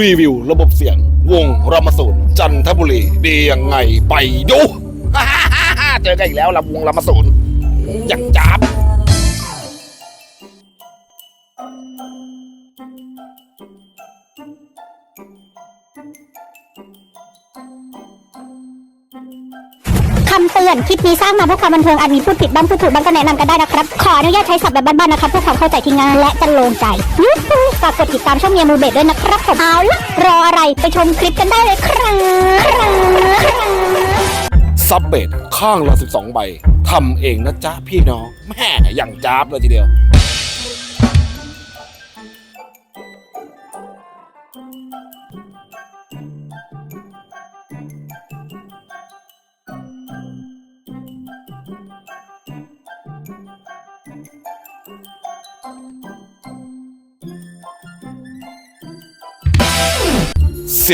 รีวิวระบบเสียง วงรามสูนจันทบุรีดียังไงไปดู เจอกันอีกแล้วลำวงรามสูนอย่างจับ คำเตือน คลิปนี้สร้างมาเพื่อความบันเทิงอาจมีพูดผิดบ้างพูดถูกบ้างก็แนะนำกันได้นะครับ ขออนุญาตใช้ศัพท์แบบบ้านๆนะครับเพื่อความเข้าใจที่ง่ายและจะโลงใจยูฮูฝากกดติดตามช่องเมียมูเบดด้วยนะครับผมเอาละรออะไรไปชมคลิปกันได้เลยครับครซับเบดข้างละ12 ใบทำเองนะจ๊ะพี่น้องแม่อย่างจับเลยทีเดียว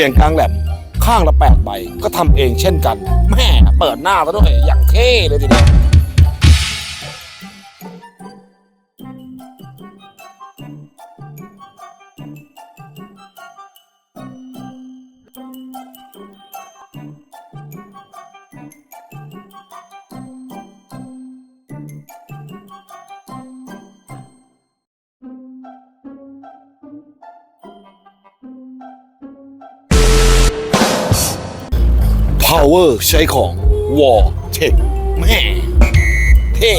สียงกลางแหลมข้างละแปดใบก็ทำเองเช่นกันแม่เปิดหน้าซะด้วยอย่างเท่เลยทีเดียว power ใช้ของ war tech แม่เท่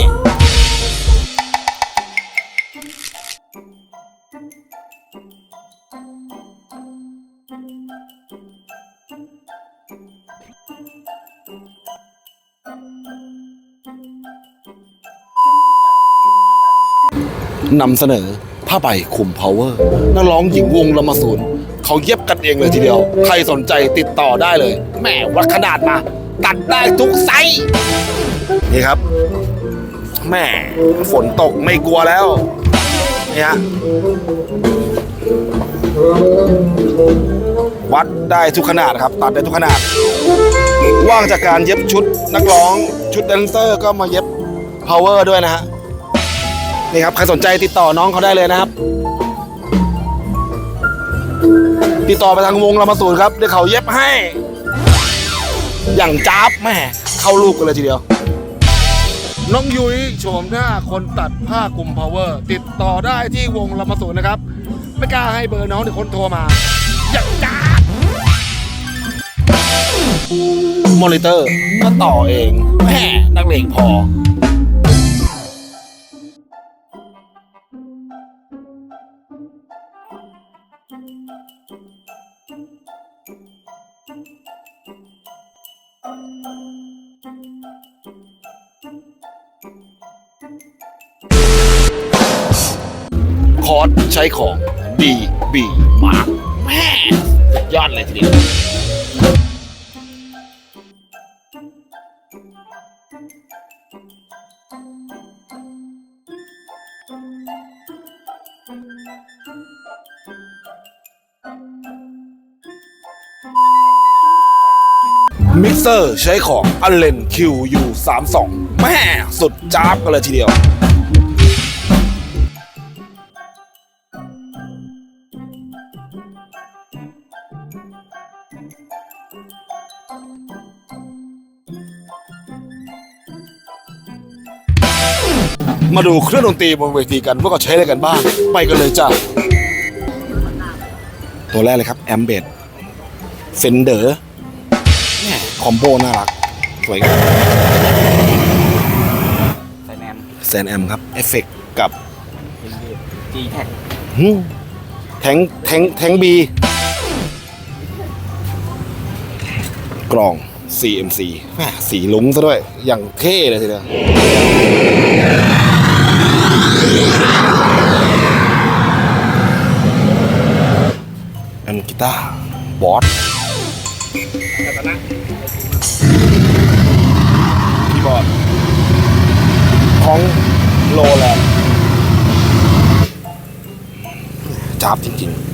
นำเสนอผ้าใบคุม power นักร้องหญิงวงละมาศูนย์ เขาเย็บกันเองเลยทีเดียว ใครสนใจติดต่อได้เลย แหมวัดขนาดมา ตัดได้ทุกไซส์นี่ครับแหม่ฝนตกไม่กลัวแล้วนี่ฮะวัดได้ทุกขนาดครับ ตัดได้ทุกขนาด ว่างจากการเย็บชุดนักร้องชุดแดนเซอร์ก็มาเย็บ power ด้วยนะฮะนี่ครับใครสนใจติดต่อน้องเขาได้เลยนะครับ ติดต่อไปทางวงรามาสูนครับเดี๋ยวเขาเย็บให้ อย่างจ้าบแม่เข้าลูกกันเลยทีเดียว น้องยุ้ยโฉมหน้าคนตัดผ้ากลุ่ม power ติดต่อได้ที่วงรามาสูนนะครับ ไม่กล้าให้เบอร์น้องเดี๋ยวคนโทรมา อย่างจ้าบมอนิเตอร์ก็ต่อเองแม่นักเลงพอ สใช้ของดีบีมากแม่ยอดเลยทีเดียวมิกเซอร์ใช้ของอเลน QU32 แม่สุดจ้าบกันเลยทีเดียว มาดูเครื่องดนตรีบนเวทีกันว่าเขาใช้อะไรกันบ้าง ไปกันเลยจ้าตัวแรกเลยครับ แอมเบดเฟนเดอร์คอมโบน่ารัก สวยครับไซแนนแซนแอมครับเอฟเฟกกับจีแท็กหืมแทงแทงแทงบีกล่อง CMC แม่สีลุ้งซะด้วย อย่างเท่เลยทีเดียว จับจริงๆ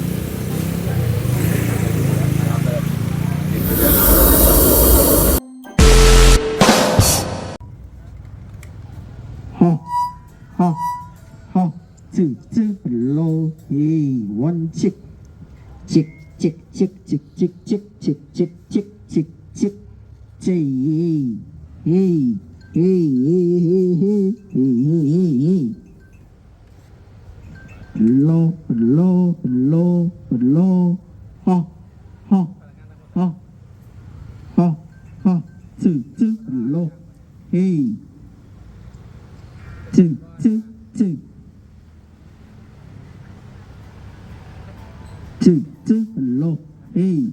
จึกจึกโลเฮวันจิกจิกจิกจิกจิกจิกจิกจิกจิกจิกจิกจิกเจเฮเฮเฮเฮเฮเฮเฮ 不啰不啰不啰不啰，好，好，好，好，好，真真不啰，嘿，真真真，真真不啰，嘿。